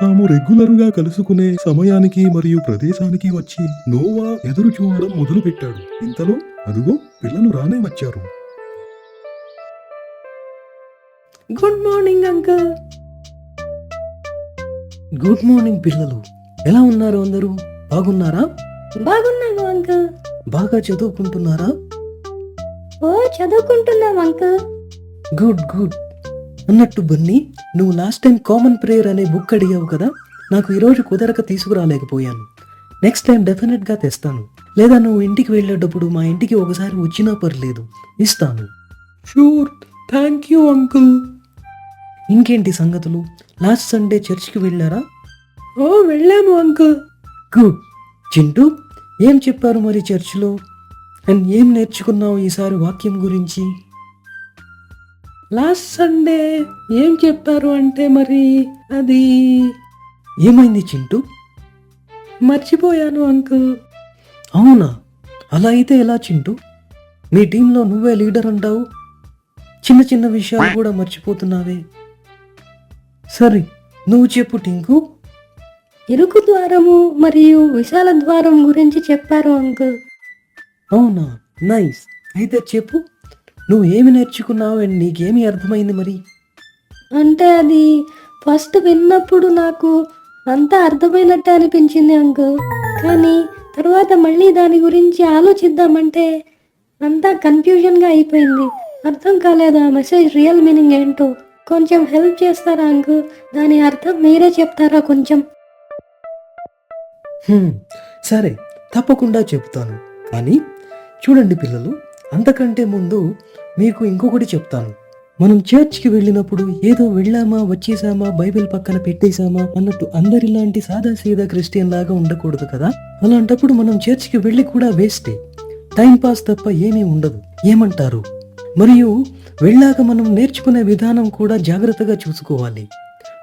తాము రెగ్యులర్గా కలుసుకునే సమయానికి మరియు ప్రదేశానికి వచ్చి నోవా ఎదురు చూడడం మొదలుపెట్టాడు. ఇంతలో అదుగో పిల్లలు రానే వచ్చారు. Good morning uncle. Good morning పిల్లలు. ఎలా ఉన్నారు అందరూ? బాగున్నారా? బాగున్నాను అంకుల్. బాగా చదువుకుంటున్నారా? ఓ చదువుకుంటున్నాం అంకుల్. గుడ్ గుడ్ అన్నట్టు బన్నీ నువ్వు లాస్ట్ టైం కామన్ ప్రేయర్ అనే బుక్ అడిగావు కదా నాకు ఈరోజు కుదరక తీసుకురాలేకపోయాను. నెక్స్ట్ టైం డెఫినెట్గా తెస్తాను. లేదా నువ్వు ఇంటికి వెళ్ళేటప్పుడు మా ఇంటికి ఒకసారి వచ్చినా పర్లేదు ఇస్తాను. షూర్ థ్యాంక్ యూ అంకుల్ ఇంకేంటి సంగతులు? లాస్ట్ సండే చర్చ్కి వెళ్ళారా? ఓ వెళ్ళాము అంకుల్ గుడ్ చింటూ ఏం చెప్పారు మరి చర్చిలో అండ్ ఏం నేర్చుకున్నావు ఈసారి వాక్యం గురించి? లాస్ట్ సండే ఏం చెప్పారు అంటే మరి అది? ఏమైంది చింటూ? మర్చిపోయాను అంకుల్. అవునా? అలా అయితే ఎలా చింటూ? మీ టీంలో నువ్వే లీడర్ అంటావు? చిన్న చిన్న విషయాలు కూడా మర్చిపోతున్నావే. సరే నువ్వు చెప్పు టింకు. ఇరుకు ద్వారము మరియు విశాల ద్వారం గురించి చెప్పారు అంకుల్. అవునా? నైస్. అయితే చెప్పు. నువ్వు ఏమి నేర్చుకున్నావు అండ్ నీకేమి అర్థమైంది మరి? అంటే అది ఫస్ట్ విన్నప్పుడు నాకు అంతా అర్థమైనట్టు అనిపించింది అంకుల్. కానీ తర్వాత మళ్ళీ దాని గురించి ఆలోచిద్దామంటే అంతా కన్ఫ్యూజన్గా అయిపోయింది. అర్థం కాలేదు? ఆ మెసేజ్ రియల్ మీనింగ్ ఏంటో? కొంచెం హెల్ప్ చేస్తారా అంకుల్? దాని అర్థం మీరే చెప్తారా కొంచెం? సరే తప్పకుండా చెప్తాను. కానీ చూడండి పిల్లలు అంతకంటే ముందు మీకు ఇంకొకటి చెప్తాను. మనం చర్చ్కి వెళ్ళినప్పుడు ఏదో వెళ్ళామా వచ్చేసామా బైబిల్ పక్కన పెట్టేశామా అన్నట్టు అందరిలాంటి సాదా సీదా క్రిస్టియన్ లాగా ఉండకూడదు కదా? అలాంటప్పుడు మనం చర్చ్కి వెళ్ళి కూడా వేస్టే. టైం పాస్ తప్ప ఏమీ ఉండదు. ఏమంటారు? మరియు వెళ్ళాక మనం నేర్చుకునే విధానం కూడా జాగ్రత్తగా చూసుకోవాలి.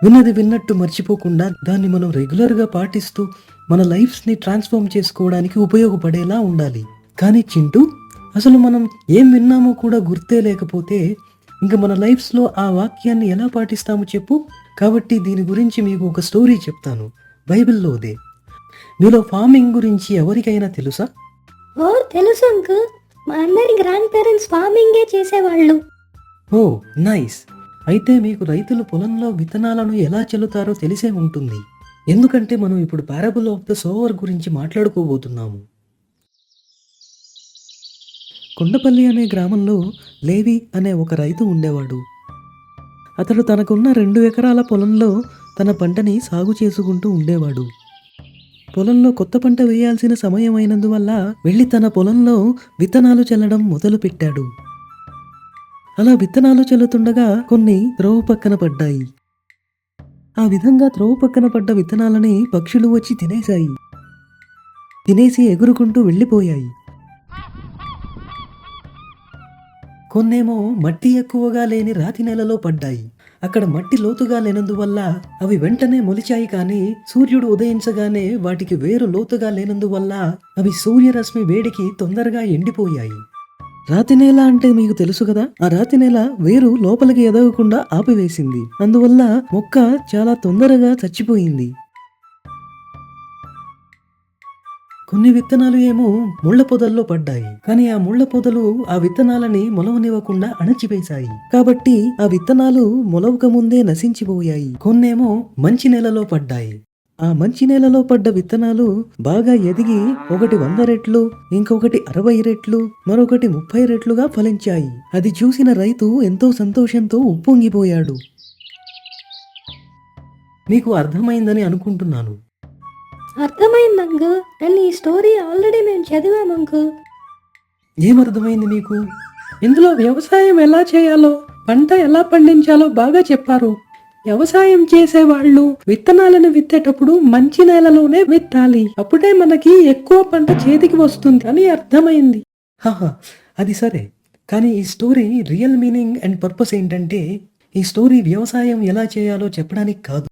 విన్నది విన్నట్టు మర్చిపోకుండా దాన్ని మనం రెగ్యులర్గా పాటిస్తూ మన లైఫ్స్ని ట్రాన్స్ఫార్మ్ చేసుకోవడానికి ఉపయోగపడేలా ఉండాలి. కానీ చింటూ అసలు మనం ఏం విన్నామో కూడా గుర్తే లేకపోతే ఇంకా మన లైఫ్స్లో ఆ వాక్యాన్ని ఎలా పాటిస్తామో చెప్పు. కాబట్టి దీని గురించి మీకు ఒక స్టోరీ చెప్తాను. బైబిల్లోదే మీలో ఫార్మింగ్ గురించి ఎవరికైనా తెలుసా? ఓ తెలుసు అంకుల్. మా అందరి గ్రాండ్ పేరెంట్స్ ఫార్మింగే చేసేవాళ్ళు. Oh nice. అయితే మీకు రైతులు పొలంలో విత్తనాలను ఎలా చల్లుతారో తెలిసే ఉంటుంది. ఎందుకంటే మనం ఇప్పుడు పారబుల్ ఆఫ్ ద సోవర్ గురించి మాట్లాడుకోబోతున్నాము. కొండపల్లి అనే గ్రామంలో లేవి అనే ఒక రైతు ఉండేవాడు. అతడు తనకున్న రెండు ఎకరాల పొలంలో తన పంటని సాగు చేసుకుంటూ ఉండేవాడు. పొలంలో కొత్త పంట వేయాల్సిన సమయం అయినందువల్ల వెళ్ళి తన పొలంలో విత్తనాలు చల్లడం మొదలుపెట్టాడు. అలా విత్తనాలు చల్లుతుండగా కొన్ని త్రోవ పక్కన పడ్డాయి. ఆ విధంగా త్రోవ పక్కన పడ్డ విత్తనాలని పక్షులు వచ్చి తినేశాయి. తినేసి ఎగురుకుంటూ వెళ్ళిపోయాయి. కొన్నేమో మట్టి ఎక్కువగా లేని రాతి నేలలో పడ్డాయి. అక్కడ మట్టి లోతుగా లేనందువల్ల అవి వెంటనే మొలిచాయి కానీ సూర్యుడు ఉదయించగానే వాటికి వేరు లోతుగా లేనందువల్ల అవి సూర్యరశ్మి వేడికి తొందరగా ఎండిపోయాయి. రాతి నేల అంటే మీకు తెలుసు కదా? ఆ రాతి నేల వేరు లోపలికి ఎదగకుండా ఆపివేసింది. అందువల్ల మొక్క చాలా తొందరగా చచ్చిపోయింది. కొన్ని విత్తనాలు ఏమో ముళ్ళ పొదల్లో పడ్డాయి. కానీ ఆ ముళ్ళ పొదలు ఆ విత్తనాలని మొలవనివ్వకుండా అణచివేశాయి. కాబట్టి ఆ విత్తనాలు మొలవక ముందే నశించిపోయాయి. కొన్నేమో మంచి నేలలో పడ్డాయి. ఆ మంచి నేలలో పడ్డ విత్తనాలు బాగా ఎదిగి ఒకటి వంద రెట్లు ఇంకొకటి అరవై రెట్లు మరొకటి ముప్పై రెట్లుగా ఫలించాయి. అది చూసిన రైతు ఎంతో సంతోషంతో ఉప్పొంగిపోయాడు. మీకు అర్థమైందని అనుకుంటున్నాను. అర్థమైంది అంకుల్. అండ్ ఈ స్టోరీ ఆల్రెడీ మేము చదివాం అంకుల్. ఏమర్థమైంది మీకు? ఇందులో వ్యవసాయం ఎలా చేయాలో పంట ఎలా పండించాలో బాగా చెప్పారు. వ్యవసాయం చేసే వాళ్ళు విత్తనాలను విత్తేటప్పుడు మంచి నేలలోనే విత్తాలి. అప్పుడే మనకి ఎక్కువ పంట చేతికి వస్తుంది అని అర్థమైంది. హహ అది సరే. కానీ ఈ story real meaning and purpose ఏంటంటే ఈ స్టోరీ వ్యవసాయం ఎలా చేయాలో చెప్పడానికి కాదు.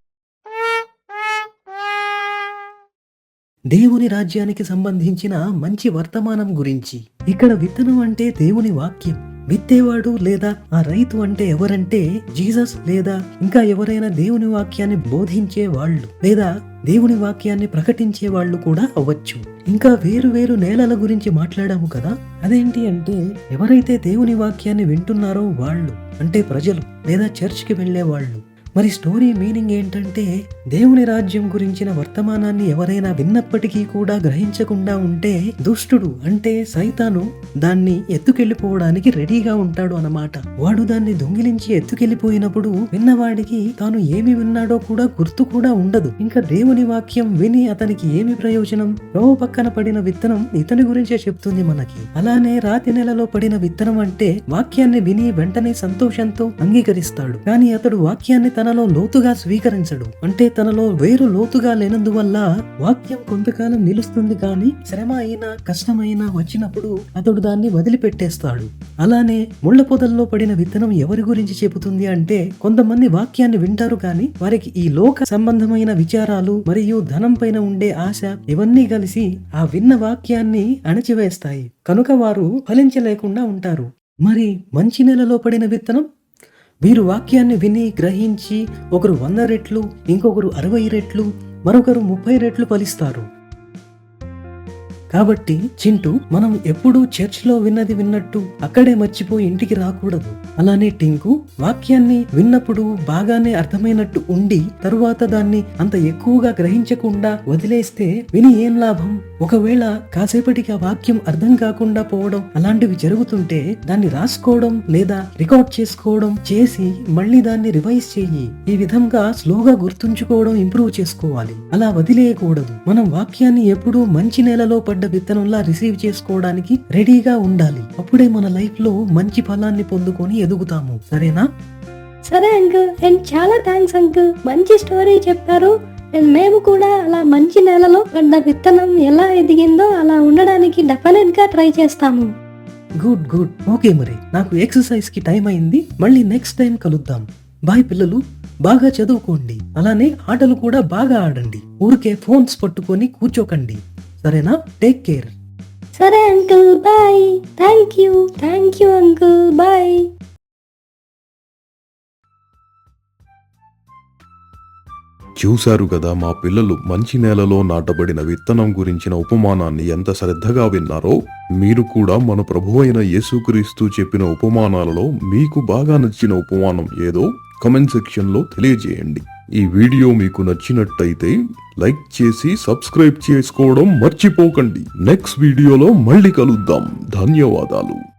దేవుని రాజ్యానికి సంబంధించిన మంచి వర్తమానం గురించి. ఇక్కడ విత్తనం అంటే దేవుని వాక్యం. విత్తేవాడు లేదా ఆ రైతు అంటే ఎవరంటే జీసస్ లేదా ఇంకా ఎవరైనా దేవుని వాక్యాన్ని బోధించే వాళ్ళు లేదా దేవుని వాక్యాన్ని ప్రకటించే వాళ్ళు కూడా అవ్వచ్చు. ఇంకా వేరు వేరు నేలల గురించి మాట్లాడాము కదా. అదేంటి అంటే ఎవరైతే దేవుని వాక్యాన్ని వింటున్నారో వాళ్ళు అంటే ప్రజలు లేదా చర్చ్కి వెళ్ళే వాళ్ళు మరి స్టోరీ మీనింగ్ ఏంటంటే దేవుని రాజ్యం గురించిన వర్తమానాన్ని ఎవరైనా విన్నప్పటికీ కూడా గ్రహించకుండా ఉంటే దుష్టుడు అంటే సైతాను దాన్ని ఎత్తుకెళ్ళిపోవడానికి రెడీగా ఉంటాడు అన్నమాట. వాడు దాన్ని దొంగిలించి ఎత్తుకెళ్ళిపోయినప్పుడు విన్నవాడికి తాను ఏమి విన్నాడో కూడా గుర్తు కూడా ఉండదు. ఇంకా దేవుని వాక్యం విని అతనికి ఏమి ప్రయోజనం? రో పక్కన పడిన విత్తనం ఇతని గురించే చెప్తుంది మనకి. అలానే రాతి నెలలో పడిన విత్తనం అంటే వాక్యాన్ని విని వెంటనే సంతోషంతో అంగీకరిస్తాడు. కానీ అతడు వాక్యాన్ని తన తనలో లోతుగా స్వీకరించడు. అంటే తనలో వేరు లోతుగా లేనందువల్ల వాక్యం కొంతకాలం నిలుస్తుంది కానీ శ్రమ అయినా కష్టమైనా వచ్చినప్పుడు అతడు దాన్ని వదిలిపెట్టేస్తాడు. అలానే ముళ్ళ పొదల్లో పడిన విత్తనం ఎవరి గురించి చెబుతుంది అంటే కొంతమంది వాక్యాన్ని వింటారు కానీ వారికి ఈ లోక సంబంధమైన విచారాలు మరియు ధనం పైన ఉండే ఆశ ఇవన్నీ కలిసి ఆ విన్న వాక్యాన్ని అణచివేస్తాయి. కనుక వారు ఫలించలేకుండా ఉంటారు. మరి మంచి నెలలో పడిన విత్తనం? వీరు వాక్యాన్ని విని గ్రహించి ఒకరు వంద రెట్లు ఇంకొకరు అరవై రెట్లు మరొకరు ముప్పై రెట్లు ఫలిస్తారు. కాబట్టి చింటూ మనం ఎప్పుడూ చర్చ్లో విన్నది విన్నట్టు అక్కడే మర్చిపోయి ఇంటికి రాకూడదు. అలానే టింకు వాక్యాన్ని విన్నప్పుడు బాగానే అర్థమైనట్టు ఉండి తరువాత దాన్ని అంత ఎక్కువగా గ్రహించకుండా వదిలేస్తే విని ఏం లాభం? ఒకవేళ కాసేపటికి ఆ వాక్యం అర్థం కాకుండా పోవడం అలాంటివి జరుగుతుంటే దాన్ని రాసుకోవడం లేదా రికార్డ్ చేసుకోవడం చేసి మళ్ళీ దాన్ని రివైజ్ చేయి. ఈ విధంగా స్లోగా గుర్తుంచుకోవడం ఇంప్రూవ్ చేసుకోవాలి. అలా వదిలేయకూడదు. మనం వాక్యాన్ని ఎప్పుడూ మంచి నేలలో పడ్డ విత్తనంలా రిసీవ్ చేసుకోవడానికి రెడీగా ఉండాలి. అప్పుడే మన లైఫ్లో మంచి ఫలాన్ని పొందుకొని ఎదుగుతాము. సరేనా? సరే అంకుల్. అండ్ చాలా థ్యాంక్స్ అంకుల్. మంచి స్టోరీ చెప్పారు. అండ్ మేము కూడా అలా మంచి నెలలో పడ్డ విత్తనం ఎలా ఎదిగిందో అలా ఉండడానికి డెఫినెట్గా ట్రై చేస్తాము. Good good. ఓకే మరి. నాకు ఎక్సర్సైజ్కి టైం అయింది. మళ్ళీ నెక్స్ట్ టైం కలుద్దాం. బాయ్ పిల్లలు. బాగా చదువుకోండి. అలానే ఆటలు కూడా బాగా ఆడండి. ఊరికే ఫోన్స్ పట్టుకొని కూర్చోకండి. సరేనా? టేక్ కేర్ సరే uncle bye thank you thank you uncle bye చూశారు కదా మా పిల్లలు మంచి నేలలో నాటబడిన విత్తనం గురించిన ఉపమానాన్ని ఎంత శ్రద్ధగా విన్నారో? మీరు కూడా మన ప్రభు అయిన యేసుక్రీస్తు చెప్పిన ఉపమానాలలో మీకు బాగా నచ్చిన ఉపమానం ఏదో? కమెంట్ సెక్షన్లో తెలియజేయండి. ఈ వీడియో మీకు నచ్చినట్టయితే లైక్ చేసి సబ్స్క్రైబ్ చేసుకోవడం మర్చిపోకండి. నెక్స్ట్ వీడియోలో మళ్ళీ కలుద్దాం. ధన్యవాదాలు.